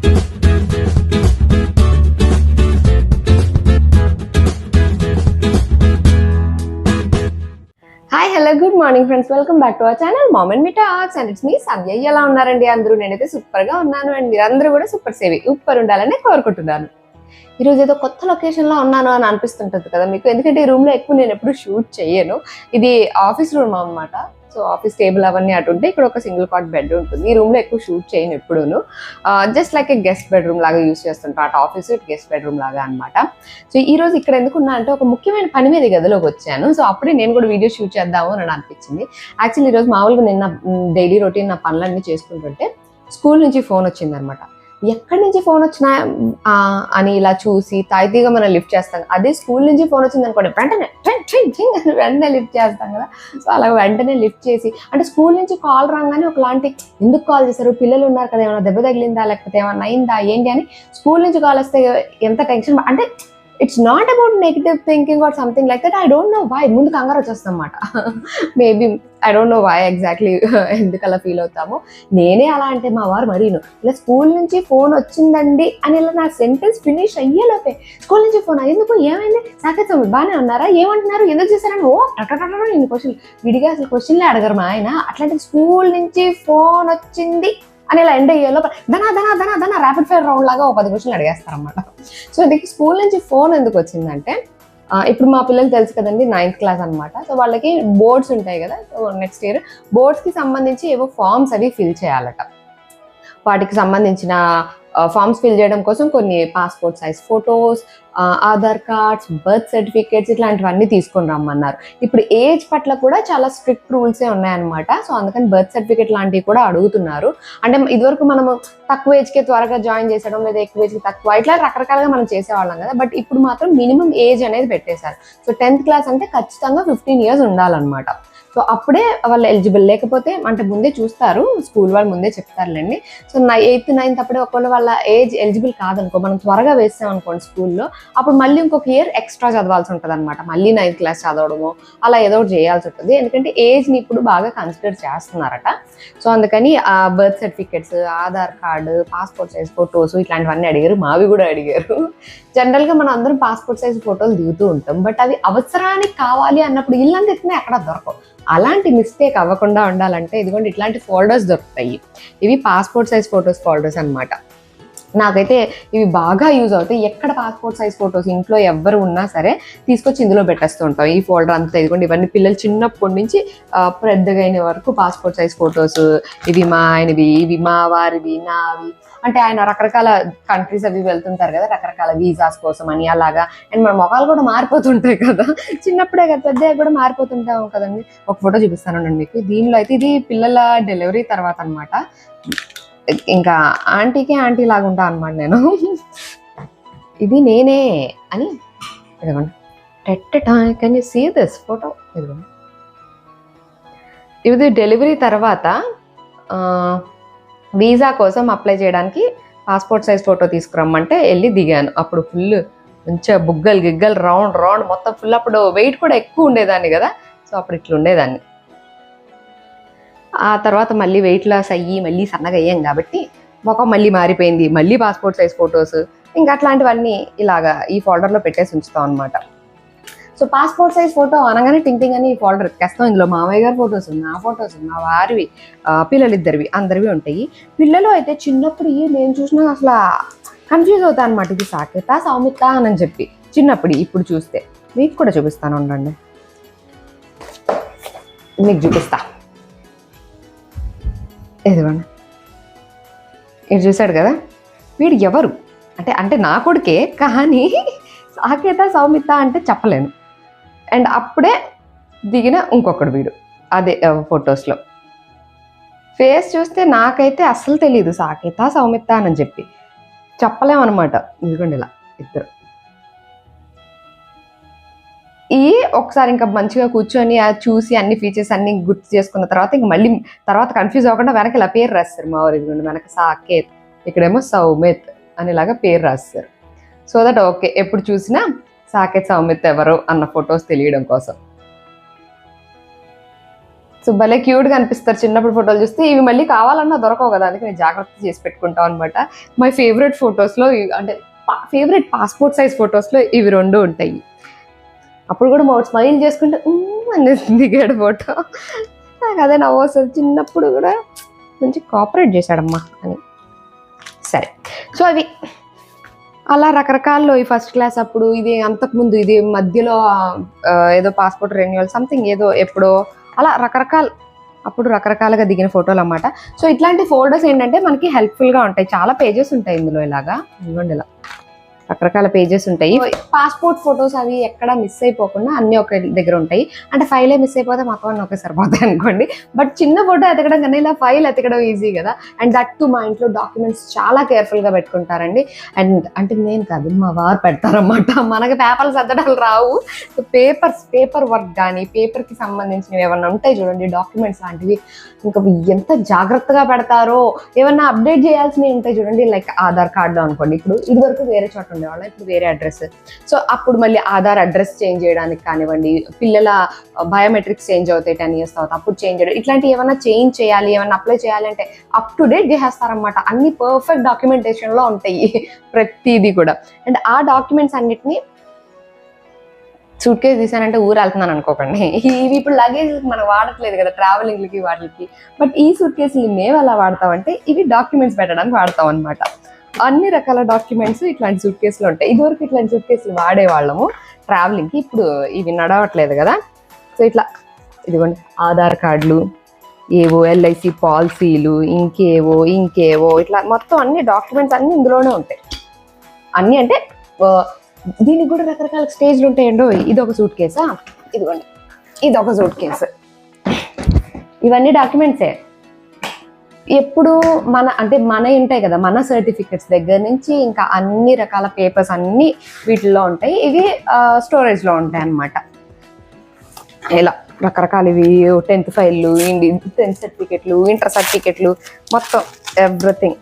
Hi hello good morning friends welcome back to our channel mom and me talks and it's me Sandhya ఎలా ఉన్నారండి అందరూ? నేనైతే సూపర్గా ఉన్నాను అండ్ మీరందరూ కూడా సూపర్ సేవి సూపర్ ఉండాలని కోరుకుంటున్నాను. ఈరోజు ఏదో కొత్త లొకేషన్లో ఉన్నాను అని అనిపిస్తుంటుంది కదా మీకు. ఎందుకంటే ఈ రూమ్లో ఎక్కువ నేను ఎప్పుడు షూట్ చేయను. ఇది ఆఫీస్ రూమ్ అన్నమాట. సో ఆఫీస్ టేబుల్ అవన్నీ అటు ఉంటే ఇక్కడ ఒక సింగిల్ కాట్ బెడ్ ఉంటుంది. ఈ రూమ్లో ఎక్కువ షూట్ చేయను ఎప్పుడూను. Just like a guest bedroom లాగా యూస్ చేస్తుంటా. అటు ఆఫీస్ ఇటు గెస్ట్ బెడ్రూమ్ లాగా అనమాట సో ఈ రోజు ఇక్కడ ఎందుకున్నా అంటే ఒక ముఖ్యమైన పని మీద గదిలోకి వచ్చాను. సో అప్పుడే నేను కూడా వీడియో షూట్ చేద్దాము అని అనిపించింది. యాక్చువల్లీ ఈరోజు మామూలుగా నిన్న డైలీ రొటీన్ నా పనులన్నీ చేసుకుంటుంటే స్కూల్ నుంచి ఫోన్ వచ్చింది అనమాట ఎక్కడి నుంచి ఫోన్ వచ్చినా అని ఇలా చూసి తాయితీగా మనం లిఫ్ట్ చేస్తాం అదే స్కూల్ నుంచి ఫోన్ వచ్చింది అనుకోండి వెంటనే ట్రింగ్, ట్రింగ్, ట్రింగ్ అని వెంటనే లిఫ్ట్ చేస్తాం కదా. సో అలా వెంటనే లిఫ్ట్ చేసి అంటే స్కూల్ నుంచి కాల్ రాగానే ఒకలాంటి ఎందుకు కాల్ చేశారు? పిల్లలు ఉన్నారు కదా ఏమైనా దెబ్బ తగిలిందా? లేకపోతే ఏమైనా అయిందా? ఏంటి? అని స్కూల్ నుంచి కాల్ వస్తే ఎంత టెన్షన్ అంటే it's not about negative thinking or something like that I don't know why ముందు కంగారు వచ్చేస్తాం అన్నమాట maybe I don't know why exactly ఎందుకు అలా ఫీల్ అవుతాము. నేనే అలా అంటే మా వారు మరీను. ఇలా స్కూల్ నుంచి ఫోన్ వచ్చిందండి అని ఇలా నా సెంటెన్స్ ఫినిష్ అయ్యేలోపే స్కూల్ నుంచి ఫోన్ ఎందుకు? ఏమైంది? సాకేత్ బాగానే ఉన్నారా? ఏమంటున్నారు? ఎందుకు చేశారని? ఓ టటటట ఇన్ని క్వశ్చన్ విడిగా అసలు క్వశ్చన్లే అడగరు మా ఆయన. అట్లాంటి స్కూల్ నుంచి ఫోన్ వచ్చింది. అని ఇలా ఎండ్ అయ్యేలో ధనా ధనా ధనా ధనా ర్యాపిడ్ ఫైర్ రౌండ్ లాగా ఒక పది క్వశ్చన్లు అడిగేస్తారన్నమాట. సో ఇది స్కూల్ నుంచి ఫోన్ ఎందుకు వచ్చిందంటే ఇప్పుడు మా పిల్లలు తెలుసు కదండి నైన్త్ క్లాస్ అనమాట సో వాళ్ళకి బోర్డ్స్ ఉంటాయి కదా సో నెక్స్ట్ ఇయర్ బోర్డ్స్కి సంబంధించి ఏవో ఫామ్స్ అవి ఫిల్ చేయాలట. వాటికి సంబంధించిన ఫామ్స్ ఫిల్ చేయడం కోసం కొన్ని passport size photos Aadhaar cards birth certificates ఇట్లాంటివన్నీ తీసుకొని రమ్మన్నారు. ఇప్పుడు ఏజ్ పట్ల కూడా చాలా స్ట్రిక్ట్ రూల్సే ఉన్నాయన్నమాట. సో అందుకని బర్త్ సర్టిఫికేట్ లాంటివి కూడా అడుగుతున్నారు. అంటే ఇదివరకు మనము తక్కువ ఏజ్కే త్వరగా జాయిన్ చేసడం లేదా ఎక్కువ ఏజ్కి తక్కువ ఇట్లా రకరకాలుగా మనం చేసేవాళ్ళం కదా. బట్ ఇప్పుడు మాత్రం మినిమం ఏజ్ అనేది పెట్టేశారు. సో టెన్త్ క్లాస్ అంటే ఖచ్చితంగా ఫిఫ్టీన్ ఇయర్స్ ఉండాలన్నమాట. సో అప్పుడే వాళ్ళు ఎలిజిబుల్ లేకపోతే అంటే ముందే చూస్తారు స్కూల్ వాళ్ళు ముందే చెప్తారులేండి. సో నా ఎయిత్ నైన్త్ అప్పుడే ఒకవేళ వాళ్ళ ఏజ్ ఎలిజిబుల్ కాదనుకో మనం త్వరగా వేసాం అనుకోండి స్కూల్లో అప్పుడు మళ్ళీ ఇంకొక ఇయర్ ఎక్స్ట్రా చదవాల్సి ఉంటుంది అనమాట మళ్ళీ నైన్త్ క్లాస్ చదవడము అలా ఏదో ఒకటి చేయాల్సి ఉంటుంది. ఎందుకంటే ఏజ్ని ఇప్పుడు బాగా కన్సిడర్ చేస్తున్నారట. సో అందుకని ఆ birth certificates Aadhaar card passport size photos ఇట్లాంటివన్నీ అడిగారు. మావి కూడా అడిగారు. జనరల్గా మనం అందరం పాస్పోర్ట్ సైజ్ ఫోటోలు దిగుతూ ఉంటాం. బట్ అవి అవసరానికి కావాలి అన్నప్పుడు ఇల్లంతా ఎక్కడ దొరకవు. అలాంటి మిస్టేక్ అవ్వకుండా ఉండాలంటే ఇదిగోండి ఇట్లాంటి ఫోల్డర్స్ దొరుకుతాయి. ఇవి పాస్పోర్ట్ సైజ్ ఫొటోస్ ఫోల్డర్స్ అనమాట నాకైతే ఇవి బాగా యూజ్ అవుతాయి. ఎక్కడ పాస్పోర్ట్ సైజ్ ఫొటోస్ ఇంట్లో ఎవ్వరు ఉన్నా సరే తీసుకొచ్చి ఇందులో పెట్టేస్తూ ఉంటాం. ఈ ఫోల్డర్ అంతా ఇదిగోండి ఇవన్నీ పిల్లలు చిన్నప్పటి నుంచి పెద్దగైన వరకు పాస్పోర్ట్ సైజ్ ఫొటోస్ ఇవి మా ఆయనవి ఇవి మా వారివి నావి. అంటే ఆయన రకరకాల కంట్రీస్ అవి వెళ్తుంటారు కదా రకరకాల వీసాస్ కోసం అని అలాగా. అండ్ మన మొఖాలు కూడా మారిపోతుంటాయి కదా. చిన్నప్పుడే కదా పెద్ద కూడా మారిపోతుంటాం కదండి. ఒక ఫోటో చూపిస్తాను మీకు. దీనిలో అయితే ఇది పిల్లల డెలివరీ తర్వాత అన్నమాట. ఇంకా ఆంటీకి ఆంటీ లాగా ఉంటా అనమాట నేను. ఇది నేనే అని ఇదిగోండి. Can you see this photo ఇదిగోండి. ఇది డెలివరీ తర్వాత వీసా కోసం అప్లై చేయడానికి పాస్పోర్ట్ సైజ్ ఫోటో తీసుకురమ్మంటే వెళ్ళి దిగాను. అప్పుడు ఫుల్ మంచిగా బుగ్గలు గిగ్గలు రౌండ్ రౌండ్ మొత్తం ఫుల్ అప్పుడు వెయిట్ కూడా ఎక్కువ ఉండేదాన్ని కదా. సో అప్పుడు ఇట్లా ఉండేదాన్ని. ఆ తర్వాత మళ్ళీ వెయిట్ లాస్ అయ్యి మళ్ళీ సన్నగా అయ్యాం కాబట్టి ముఖం మళ్ళీ మారిపోయింది. మళ్ళీ పాస్పోర్ట్ సైజ్ ఫొటోస్ ఇంకా అట్లాంటివన్నీ ఇలాగా ఈ ఫోల్డర్లో పెట్టేసి ఉంచుతాం అనమాట సో పాస్పోర్ట్ సైజ్ ఫోటో అనగానే టింగ్ టింగ్ అని ఈ ఫోల్డర్ ఎక్కేస్తాం ఇందులో మామయ్య గారి ఫొటోస్ నా ఫొటోస్ నా వారివి పిల్లలిద్దరివి అందరివి ఉంటాయి. పిల్లలు అయితే చిన్నప్పుడు ఇవి నేను చూసినా అసలు కన్ఫ్యూజ్ అవుతా అనమాట ఇది సాకేత సౌమిత అని చెప్పి చిన్నప్పుడు ఇప్పుడు చూస్తే. మీకు కూడా చూపిస్తాను ఉండండి. మీకు చూపిస్తా. ఇదిగోండి. ఇది చూశాడు కదా? వీడు ఎవరు? అంటే అంటే నా కొడుకే కానీ సాకేత సౌమిత అంటే చెప్పలేను. అండ్ అప్పుడే దిగిన ఇంకొకడు వీడు. అదే ఫొటోస్లో. ఫేస్ చూస్తే నాకైతే అస్సలు తెలియదు సాకేత సౌమిత అని చెప్పి. చెప్పలేమన్నమాట. ఇదిగోండి ఇలా ఇద్దరు. ఈ ఒకసారి ఇంకా మంచిగా కూర్చొని చూసి అన్ని ఫీచర్స్ అన్ని గుర్తు చేసుకున్న తర్వాత ఇంక మళ్ళీ తర్వాత కన్ఫ్యూజ్ అవ్వకుండా వెనక ఇలా పేరు రాస్తారు. మా ఊరి ఇదిగోండి వెనక సాకేత్ ఇక్కడేమో సౌమిత్ అనేలాగా పేరు రాస్తారు. సో దట్ ఓకే ఎప్పుడు చూసినా సాకెట్ సౌమిత్ ఎవరు అన్న ఫొటోస్ తెలియడం కోసం. సో భలే క్యూట్గా అనిపిస్తారు చిన్నప్పుడు ఫోటోలు చూస్తే. ఇవి మళ్ళీ కావాలన్నా దొరకవు కదా అందుకే నేను జాగ్రత్త చేసి పెట్టుకుంటాం అనమాట మై ఫేవరెట్ ఫొటోస్లో అంటే ఫేవరెట్ పాస్పోర్ట్ సైజ్ ఫొటోస్లో ఇవి రెండు ఉంటాయి. అప్పుడు కూడా మా స్మైల్ చేసుకుంటే "ఉమ్" అనేసి దిగాడు ఫోటో. నాకు అదే నవ్వు వస్తుంది. చిన్నప్పుడు కూడా మంచి కోఆపరేట్ చేశాడమ్మా అని. సరే. సో అవి అలా రకరకాల్లో ఈ ఫస్ట్ క్లాస్ అప్పుడు ఇది అంతకుముందు ఇది మధ్యలో ఏదో పాస్పోర్ట్ రెన్యువల్ సంథింగ్ ఏదో ఎప్పుడో అలా రకరకాల అప్పుడు రకరకాలుగా దిగిన ఫోటోలు అన్నమాట. సో ఇట్లాంటి ఫోల్డర్స్ ఏంటంటే మనకి హెల్ప్ఫుల్గా ఉంటాయి. చాలా పేజెస్ ఉంటాయి ఇందులో ఇలాగా. ఇవ్వండి ఇలా. రకరకాల పేజెస్ ఉంటాయి. పాస్పోర్ట్ ఫొటోస్ అవి ఎక్కడ మిస్ అయిపోకుండా అన్ని ఒక దగ్గర ఉంటాయి. అంటే ఫైలే మిస్ అయిపోతే మాకు అన్నీ ఒకే సరిపోతాయి అనుకోండి. బట్ చిన్న ఫోటో ఎతకడం కన్నా ఇలా ఫైల్ ఎతకడం ఈజీ కదా. అండ్ దట్ టు మా ఇంట్లో డాక్యుమెంట్స్ చాలా కేర్ఫుల్గా పెట్టుకుంటారండి. అండ్ అంటే నేను కాదు మా వారు పెడతారన్నమాట. మనకి పేపర్లు సర్దడాలు రావు. పేపర్స్ పేపర్ వర్క్ కానీ పేపర్కి సంబంధించినవి ఏమన్నా ఉంటాయి చూడండి డాక్యుమెంట్స్ లాంటివి. ఇంకా ఎంత జాగ్రత్తగా పెడతారో ఏమన్నా అప్డేట్ చేయాల్సినవి ఉంటాయి చూడండి లైక్ ఆధార్ కార్డు అనుకోండి. ఇప్పుడు ఇదివరకు వేరే చోట ఉండేవాళ్ళం ఇప్పుడు వేరే అడ్రస్ సో అప్పుడు మళ్ళీ ఆధార్ అడ్రస్ చేంజ్ చేయడానికి కానివ్వండి పిల్లల బయోమెట్రిక్స్ చేంజ్ అవుతాయి టెన్ ఇయర్స్ తర్వాత అప్పుడు చేంజ్ చేయడం. ఇట్లాంటివి ఏమైనా చేంజ్ చేయాలి ఏమైనా అప్లై చేయాలంటే అప్ టు డేట్ చేసేస్తారనమాట అన్ని పర్ఫెక్ట్ డాక్యుమెంటేషన్లో ఉంటాయి ప్రతిదీ కూడా. అండ్ ఆ డాక్యుమెంట్స్ అన్నిటిని సూట్ కేసు తీసానంటే ఊరు వెళ్తున్నాను అనుకోకండి. ఇవి ఇప్పుడు లగేజ్ మనం వాడట్లేదు కదా ట్రావెలింగ్లకి వాటికి. బట్ ఈ సూట్ కేసులు మేము ఎలా వాడతామంటే ఇవి డాక్యుమెంట్స్ పెట్టడానికి వాడతాం అనమాట అన్ని రకాల డాక్యుమెంట్స్ ఇట్లాంటి సూట్ కేసులు ఉంటాయి. ఇదివరకు ఇట్లాంటి సూట్ కేసులు వాడేవాళ్ళము. ట్రావెలింగ్కి ఇప్పుడు ఇవి నడవట్లేదు కదా. సో ఇట్లా ఇదిగోండి ఆధార్ కార్డులు ఏవో ఎల్ఐసి పాలసీలు ఇంకేవో ఇంకేవో ఇట్లా మొత్తం అన్ని డాక్యుమెంట్స్ అన్నీ ఇందులోనే ఉంటాయి. అన్నీ అంటే దీనికి కూడా రకరకాల స్టేజ్లు ఉంటాయండో? ఇది ఒక సూట్ కేసా ఇదిగోండి ఇది ఒక సూట్ కేసు ఇవన్నీ డాక్యుమెంట్సే. ఎప్పుడు మన అంటే మన ఉంటాయి కదా మన సర్టిఫికెట్స్ దగ్గర నుంచి ఇంకా అన్ని రకాల పేపర్స్ అన్ని వీటిల్లో ఉంటాయి. ఇవి స్టోరేజ్లో ఉంటాయి అన్నమాట. ఇలా రకరకాల ఇవి టెన్త్ ఫైళ్ళు ఇండి టెన్త్ సర్టిఫికెట్లు ఇంటర్ సర్టిఫికెట్లు మొత్తం ఎవ్రీథింగ్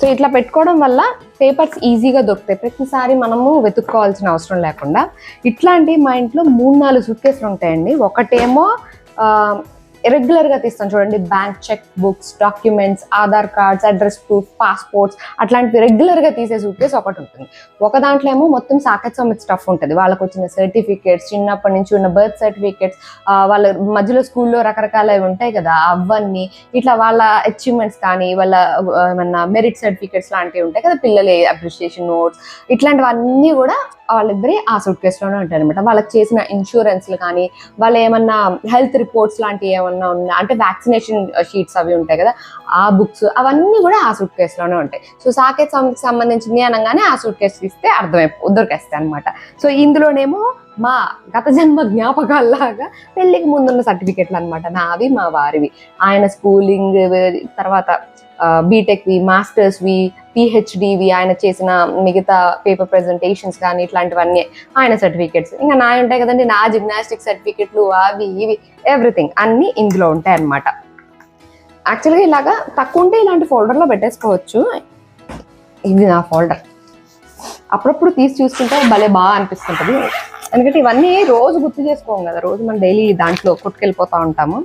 సో ఇట్లా పెట్టుకోవడం వల్ల పేపర్స్ ఈజీగా దొరుకుతాయి. ప్రతిసారి మనము వెతుక్కోవాల్సిన అవసరం లేకుండా. ఇట్లాంటి మా ఇంట్లో మూడు నాలుగు సూట్ కేసులు ఉంటాయండి. ఒకటేమో రెగ్యులర్గా తీస్తాం చూడండి. Bank cheque books documents Aadhaar cards address proof passports అట్లాంటివి రెగ్యులర్గా తీసే సూట్ కేసు ఒకటి ఉంటుంది. ఒక దాంట్లో ఏమో మొత్తం సాకెట్ సమిట్ స్టఫ్ ఉంటుంది. వాళ్ళకి వచ్చిన సర్టిఫికేట్స్ చిన్నప్పటి నుంచి ఉన్న బర్త్ సర్టిఫికేట్స్ వాళ్ళ మధ్యలో స్కూల్లో రకరకాలవి ఉంటాయి కదా అవన్నీ ఇట్లా వాళ్ళ అచీవ్మెంట్స్ కానీ వాళ్ళ ఏమన్నా మెరిట్ సర్టిఫికేట్స్ లాంటివి ఉంటాయి కదా పిల్లల అప్రిషియేషన్ నోట్స్ ఇట్లాంటివన్నీ కూడా వాళ్ళిద్దరి ఆ సూట్ కేసులోనే ఉంటాయి అనమాట వాళ్ళకి చేసిన ఇన్సూరెన్స్లు కానీ వాళ్ళ ఏమన్నా హెల్త్ రిపోర్ట్స్ లాంటివి ఏమన్నా అంటే వ్యాక్సినేషన్ షీట్స్ uh, అవి ఉంటాయి కదా ఆ బుక్స్ అవన్నీ కూడా ఆ సూట్ కేసులోనే ఉంటాయి. సో సాకేత్ సంబంధించింది అనగానే ఆ సూట్ కేసు తీస్తే అర్థమైపో దొరికేస్తాయి అనమాట సో ఇందులోనేమో మా గత జన్మ జ్ఞాపకాల్లాగా పెళ్ళికి ముందున్న సర్టిఫికెట్లు అనమాట నావి మా వారివి. ఆయన స్కూలింగ్ తర్వాత బీటెక్వి మాస్టర్స్వి పిహెచ్డివి ఆయన చేసిన మిగతా పేపర్ ప్రెజెంటేషన్స్ కానీ ఇట్లాంటివన్నీ ఆయన సర్టిఫికెట్స్ ఇంకా నా ఉంటాయి కదండి నా జిమ్నాస్టిక్ సర్టిఫికెట్లు అవి ఇవి ఎవ్రీథింగ్ అన్నీ ఇందులో ఉంటాయి అన్నమాట. యాక్చువల్గా ఇలాగా తక్కువ ఉంటే ఇలాంటి ఫోల్డర్లో పెట్టేసుకోవచ్చు. ఇది నా ఫోల్డర్ అప్పుడప్పుడు తీసి చూసుకుంటే భలే బాగా అనిపిస్తుంటుంది. ఎందుకంటే ఇవన్నీ రోజు గుర్తు చేసుకోము కదా రోజు మనం డైలీ దాంట్లో కొట్టుకెళ్ళిపోతూ ఉంటాము.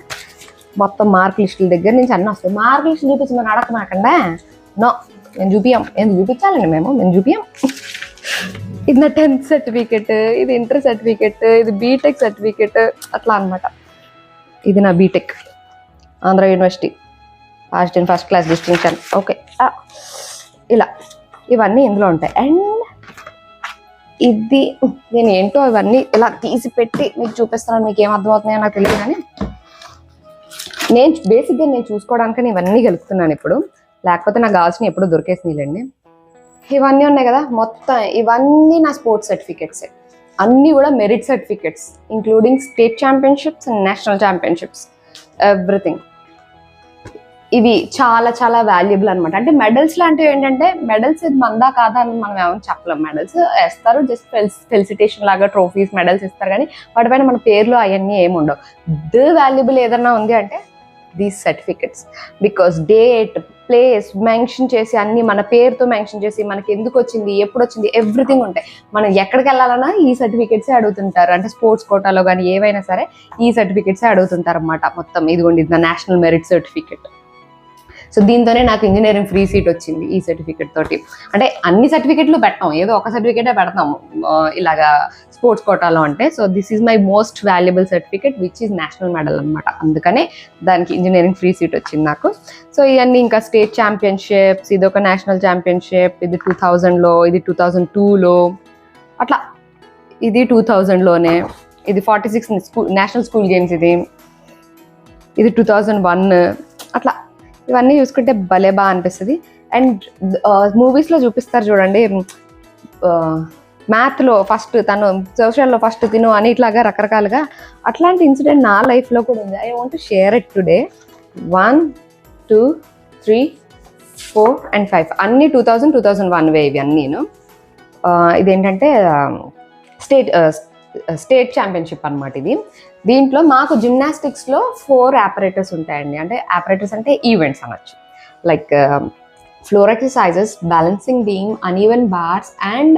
మొత్తం మార్క్ లిస్టుల దగ్గర నుంచి అన్నీ వస్తాయి. మార్క్ లిస్ట్ చూపించి మనం అడగమాకండా? నో మేము చూపియం ఎందుకు చూపించాలండి మేము? మేము చూపియం ఇది నా టెన్త్ సర్టిఫికెట్ ఇది ఇంటర్ సర్టిఫికెట్ ఇది బీటెక్ సర్టిఫికెట్ అట్లా అన్నమాట. ఇది నా BTech Andhra university. First in first class distinction okay. ఇలా. ఇవన్నీ ఇందులో ఉంటాయి. అండ్ ఇది నేను ఏంటో ఇవన్నీ ఇలా తీసి పెట్టి మీకు చూపిస్తాను మీకు ఏం అర్థమవుతున్నాయో నాకు తెలియదు కానీ నేను బేసిక్గా నేను చూసుకోవడానికి ఇవన్నీ కలుపుతున్నాను ఇప్పుడు. లేకపోతే నాకు కావాల్సిన ఎప్పుడు దొరికేసినాయిలేండి ఇవన్నీ ఉన్నాయి కదా మొత్తం ఇవన్నీ నా స్పోర్ట్స్ సర్టిఫికెట్స్ అన్నీ కూడా merit certificates including state championships and national championships everything ఇవి చాలా చాలా వాల్యుబుల్ అనమాట అంటే మెడల్స్ లాంటివి ఏంటంటే మెడల్స్ ఇది మందా కాదా అని మనం ఏమైనా చెప్పలేం. మెడల్స్ వేస్తారు జస్ట్ ఫెలిసిటేషన్ లాగా ట్రోఫీస్ మెడల్స్ ఇస్తారు కానీ వాటిపైన మన పేర్లు అవన్నీ ఏమి ఉండవు. ద వాల్యుబుల్ ఏదన్నా ఉంది అంటే these certificates because date place mention చేసి అన్ని మన పేరుతో మెన్షన్ చేసి మనకి ఎందుకు వచ్చింది ఎప్పుడు వచ్చింది ఎవ్రీథింగ్ ఉంటాయి. మనం ఎక్కడికి వెళ్ళాలన్నా ఈ సర్టిఫికెట్స్ అడుగుతుంటారు. అంటే స్పోర్ట్స్ కోటాలో కానీ ఏవైనా సరే ఈ సర్టిఫికెట్స్ అడుగుతుంటారు అనమాట మొత్తం. ఇదిగోండి ఇది నేషనల్ మెరిట్ సర్టిఫికెట్ సో దీంతోనే నాకు ఇంజనీరింగ్ ఫ్రీ సీట్ వచ్చింది ఈ సర్టిఫికెట్ తోటి. అంటే అన్ని సర్టిఫికెట్లు పెట్టాం. ఏదో ఒక సర్టిఫికేటే పెడతాము ఇలాగా స్పోర్ట్స్ కోటాలో అంటే. So this is my most valuable certificate which is national medal అనమాట అందుకనే దానికి ఇంజనీరింగ్ ఫ్రీ సీట్ వచ్చింది నాకు. సో ఇవన్నీ ఇంకా స్టేట్ ఛాంపియన్షిప్స్ ఇది ఒక నేషనల్ ఛాంపియన్షిప్ ఇది టూ థౌజండ్లో ఇది టూ థౌజండ్ టూలో అట్లా. ఇది టూ థౌజండ్లోనే ఇది forty six school national school games ఇది. ఇది టూ థౌజండ్ వన్ అట్లా. ఇవన్నీ చూసుకుంటే భలే బాగా అనిపిస్తుంది. అండ్ మూవీస్లో చూపిస్తారు చూడండి మ్యాథ్లో ఫస్ట్ తను సోషల్లో ఫస్ట్ తిను అని ఇట్లాగా రకరకాలుగా. అట్లాంటి ఇన్సిడెంట్ నా లైఫ్లో కూడా ఉంది. I want share it today one two three four and five అన్ని two thousand two thousand one way ఇవి అన్నీను. ఆ, ఇదేంటంటే స్టేట్ స్టేట్ ఛాంపియన్షిప్ అనమాట ఇది. దీంట్లో మాకు జిమ్నాస్టిక్స్లో ఫోర్ ఆపరేటర్స్ ఉంటాయండి. అంటే ఆపరేటర్స్ అంటే ఈవెంట్స్ అనొచ్చు. Like floor exercises balancing beam uneven bars and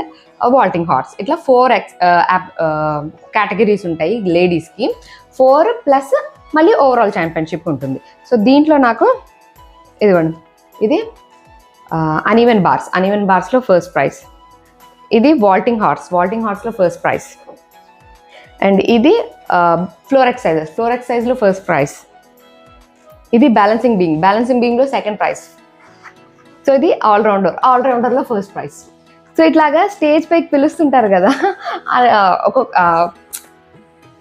vaulting horse ఇట్లా ఫోర్ ఎక్స్ కేటగిరీస్ ఉంటాయి లేడీస్కి ఫోర్ ప్లస్ మళ్ళీ ఓవరాల్ ఛాంపియన్షిప్ ఉంటుంది. సో దీంట్లో నాకు ఇదిగోండి. ఇది అన్ఈవెన్ బార్స్ అన్ఈవెన్ బార్స్లో ఫస్ట్ ప్రైజ్ ఇది వాల్టింగ్ హార్స్ వాల్టింగ్ హార్స్లో ఫస్ట్ ప్రైజ్ అండ్ ఇది ఫ్లోర్ ఎక్సైజెస్ ఫ్లోర్ ఎక్సైజ్లో ఫస్ట్ ప్రైస్ ఇది బ్యాలెన్సింగ్ బీయింగ్ బ్యాలెన్సింగ్ బీయింగ్లో సెకండ్ ప్రైస్ సో ఇది ఆల్రౌండర్ ఆల్రౌండర్లో ఫస్ట్ ప్రైజ్ సో ఇట్లాగా స్టేజ్ పైకి పిలుస్తుంటారు కదా ఒక్కొక్క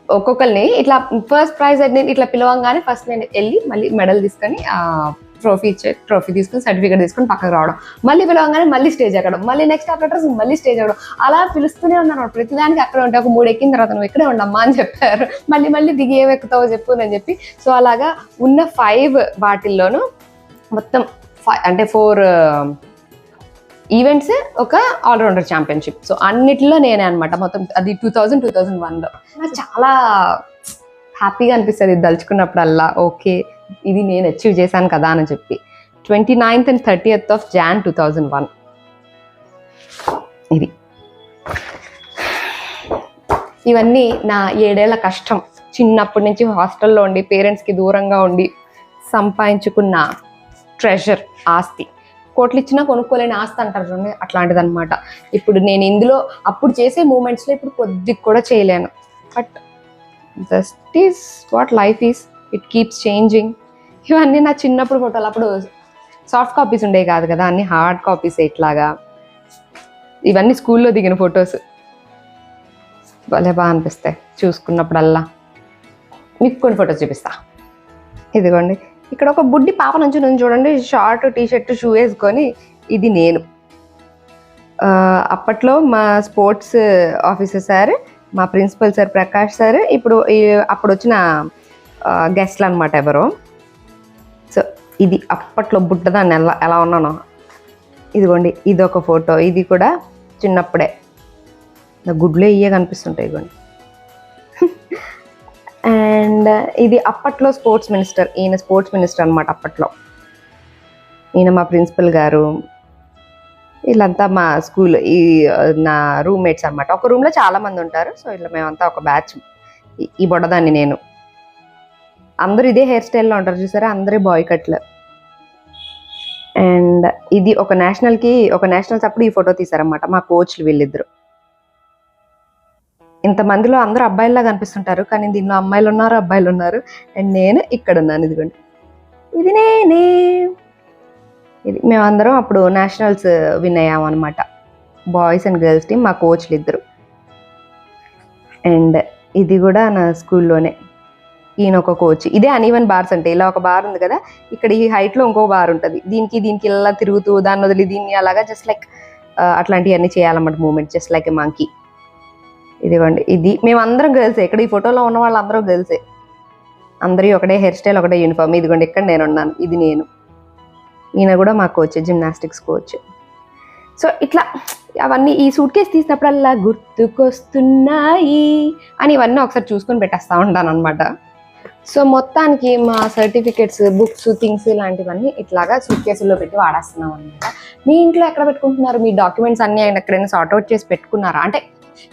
ఒక్కొక్కరిని ఇట్లా ఫస్ట్ ప్రైజ్ నేను ఇట్లా పిలవంగానే ఫస్ట్ నేను వెళ్ళి మళ్ళీ మెడల్ తీసుకొని ట్రోఫీ ఇచ్చే ట్రోఫీ తీసుకొని సర్టిఫికేట్ తీసుకొని పక్కకు రావడం. మళ్ళీ పిలవంగానే మళ్ళీ స్టేజ్ ఎక్కడం. మళ్ళీ నెక్స్ట్ ఆపరేటర్స్ మళ్ళీ స్టేజ్ ఎక్కడం. అలా పిలుస్తూనే ఉన్నాను ప్రతిదానికి అక్కడ ఉంటే ఒక మూడు ఎక్కిన తర్వాత నువ్వు ఇక్కడే ఉండమ్మా అని చెప్పారు. మళ్ళీ మళ్ళీ దిగి ఏమి ఎక్కుతావో చెప్పు అని చెప్పి. సో అలాగా ఉన్న ఫైవ్ వాటిల్లోనూ మొత్తం ఫైవ్ అంటే ఫోర్ ఈవెంట్స్ uh, ఒక ఆల్రౌండర్ ఛాంపియన్షిప్ సో అన్నిటిలో నేనే అనమాట మొత్తం అది టూ థౌజండ్ టూ థౌజండ్ వన్లో నాకు చాలా హ్యాపీగా అనిపిస్తుంది ఇది దలుచుకున్నప్పుడల్లా ఓకే ఇది నేను అచీవ్ చేశాను కదా అని చెప్పి. Twenty ninth and thirtieth of Jan two thousand one ఇది. ఇవన్నీ నా ఏడేళ్ళ కష్టం. చిన్నప్పటి నుంచి హాస్టల్లో ఉండి పేరెంట్స్కి దూరంగా ఉండి సంపాదించుకున్న ట్రెజర్ ఆస్తి. కోట్లు ఇచ్చినా కొనుక్కోలేని ఆస్తి అంటారు చూడండి అట్లాంటిది అనమాట ఇప్పుడు నేను ఇందులో అప్పుడు చేసే మూమెంట్స్లో ఇప్పుడు కొద్దిగా కూడా చేయలేను. But just is what life is it keeps changing ఇవన్నీ నా చిన్నప్పుడు ఫోటోలు. అప్పుడు సాఫ్ట్ కాపీస్ ఉండేవి కాదు కదా అన్ని హార్డ్ కాపీస్ ఇట్లాగా. ఇవన్నీ స్కూల్లో దిగిన ఫొటోస్. భలే బాగా అనిపిస్తాయి చూసుకున్నప్పుడల్లా. మీకు కొన్ని ఫొటోస్ చూపిస్తా. ఇదిగోండి. ఇక్కడ ఒక బుడ్డి పాప నుంచి నుంచి చూడండి. షార్ట్ టీ షర్ట్ షూ వేసుకొని ఇది నేను. అప్పట్లో మా స్పోర్ట్స్ ఆఫీసర్ సార్ మా ప్రిన్సిపల్ సార్ ప్రకాష్ సార్ ఇప్పుడు ఈ- అప్పుడు వచ్చిన గెస్ట్లు అనమాట ఎవరో. సో ఇది అప్పట్లో బుట్టదాన్ని ఎలా ఎలా ఉన్నానో. ఇదిగోండి ఇది ఒక ఫోటో. ఇది కూడా చిన్నప్పుడే. నా గుడ్లో ఇయ్యే కనిపిస్తుంటాయి ఇదిగోండి. అండ్ ఇది అప్పట్లో స్పోర్ట్స్ మినిస్టర్ ఈయన స్పోర్ట్స్ మినిస్టర్ అనమాట అప్పట్లో. ఈయన మా ప్రిన్సిపల్ గారు. వీళ్ళంతా మా స్కూల్ ఈ నా రూమ్మేట్స్ అనమాట. ఒక రూమ్లో చాలామంది ఉంటారు. సో ఇట్లా మేమంతా ఒక బ్యాచ్. ఈ బుడదాన్ని నేను. అందరూ ఇదే హెయిర్ స్టైల్లో ఉంటారు చూసారా? అందరూ బాయ్ కట్లు అండ్ ఇది ఒక నేషనల్కి ఒక నేషనల్స్ అప్పుడు ఈ ఫోటో తీసారనమాట మా కోచ్లు వీళ్ళిద్దరు. ఇంతమందిలో అందరూ అబ్బాయిల్లా కనిపిస్తుంటారు కానీ దీనిలో అమ్మాయిలు ఉన్నారు అబ్బాయిలు ఉన్నారు అండ్ నేను ఇక్కడ ఉన్నాను ఇదిగోండి. ఇది నేనే. ఇది మేమందరం అప్పుడు నేషనల్స్ విన్ అయ్యామన్నమాట. అనమాట బాయ్స్ అండ్ గర్ల్స్ టీమ్ మా కోచ్లు ఇద్దరు. అండ్ ఇది కూడా నా స్కూల్లోనే. ఈయన ఒక కోచ్ ఇదే అనీవన్ బార్స్ అంటే ఇలా ఒక బార్ ఉంది కదా ఇక్కడ ఈ హైట్లో ఇంకో బార్ ఉంటుంది. దీనికి దీనికి ఇలా తిరుగుతూ దాన్ని వదిలి దీన్ని అలాగా జస్ట్ లైక్ అట్లాంటివన్నీ చేయాలన్నమాట moment just like a monkey ఇదిగోండి ఇది మేమందరం గర్ల్సే ఇక్కడ ఈ ఫోటోలో ఉన్న వాళ్ళందరూ గర్ల్సే అందరి ఒకటే హెయిర్ స్టైల్ ఒకటే యూనిఫామ్ ఇదిగోండి ఇక్కడ నేను ఉన్నాను ఇది నేను. ఈయన కూడా మా కోచ్ జిమ్నాస్టిక్స్ కోచ్ సో ఇట్లా అవన్నీ ఈ సూట్ కేసు తీసినప్పుడల్లా గుర్తుకొస్తున్నాయి అని ఇవన్నీ ఒకసారి చూసుకొని పెట్టేస్తా ఉంటాను అనమాట సో మొత్తానికి మా సర్టిఫికెట్స్ బుక్స్ థింగ్స్ ఇలాంటివన్నీ ఇట్లాగా సూట్ కేసుల్లో పెట్టి వాడేస్తున్నాం అనమాట మీ ఇంట్లో ఎక్కడ పెట్టుకుంటున్నారు? మీ డాక్యుమెంట్స్ అన్ని ఆయన ఎక్కడైనా సార్ట్అవుట్ చేసి పెట్టుకున్నారా? అంటే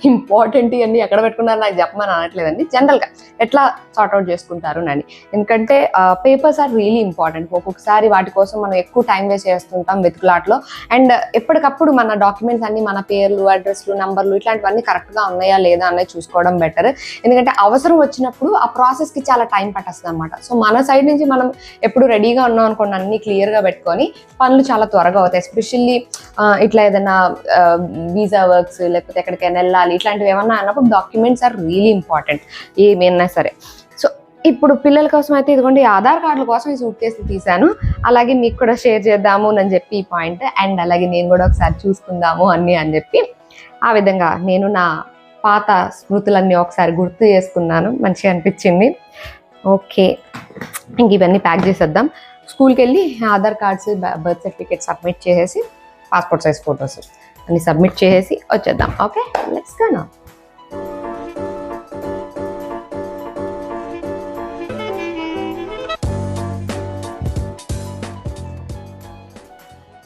ఇంపార్టెంట్ ఇవన్నీ ఎక్కడ పెట్టుకున్నారు నాకు చెప్పమని అనట్లేదండి. జనరల్గా ఎట్లా సార్ట్ అవుట్ చేసుకుంటారు అని ఎందుకంటే పేపర్స్ ఆర్ రియలీ ఇంపార్టెంట్ ఒక్కొక్కసారి వాటి కోసం మనం ఎక్కువ టైం వేస్ట్ చేస్తుంటాం వెతుకులాట్లో. అండ్ ఎప్పటికప్పుడు మన డాక్యుమెంట్స్ అన్ని మన పేర్లు అడ్రస్లు నంబర్లు ఇట్లాంటివన్నీ కరెక్ట్గా ఉన్నాయా లేదా అనేది చూసుకోవడం బెటర్ ఎందుకంటే అవసరం వచ్చినప్పుడు ఆ ప్రాసెస్కి చాలా టైం పట్టేస్తుంది అనమాట సో మన సైడ్ నుంచి మనం ఎప్పుడు రెడీగా ఉన్నాం అనుకోండి అన్ని క్లియర్గా పెట్టుకొని పనులు చాలా త్వరగా అవుతాయి. ఎస్పెషల్లీ ఇట్లా ఏదైనా వీసా వర్క్స్ లేకపోతే ఎక్కడికైనా వెళ్ళాలి ఇట్లాంటివి ఏమన్నా అన్నప్పుడు డాక్యుమెంట్స్ ఆర్ రియలీ ఇంపార్టెంట్ ఏమైనా సరే. సో ఇప్పుడు పిల్లల కోసం అయితే ఇదిగోండి ఆధార్ కార్డుల కోసం ఈ సూట్ కేసు తీశాను. అలాగే మీకు కూడా షేర్ చేద్దాము అని చెప్పి ఈ పాయింట్ అండ్ అలాగే నేను కూడా ఒకసారి చూసుకుందాము అన్ని అని చెప్పి ఆ విధంగా నేను నా పాత స్మృతులన్నీ ఒకసారి గుర్తు చేసుకున్నాను. మంచిగా అనిపించింది. ఓకే ఇంక ఇవన్నీ ప్యాక్ చేసేద్దాం. స్కూల్కి వెళ్ళి Aadhaar cards birth certificate submit చేసేసి పాస్పోర్ట్ సైజ్ ఫొటోస్ అన్ని సబ్మిట్ చేసేసి వచ్చేద్దాం. ఓకే? లెట్స్ గో నా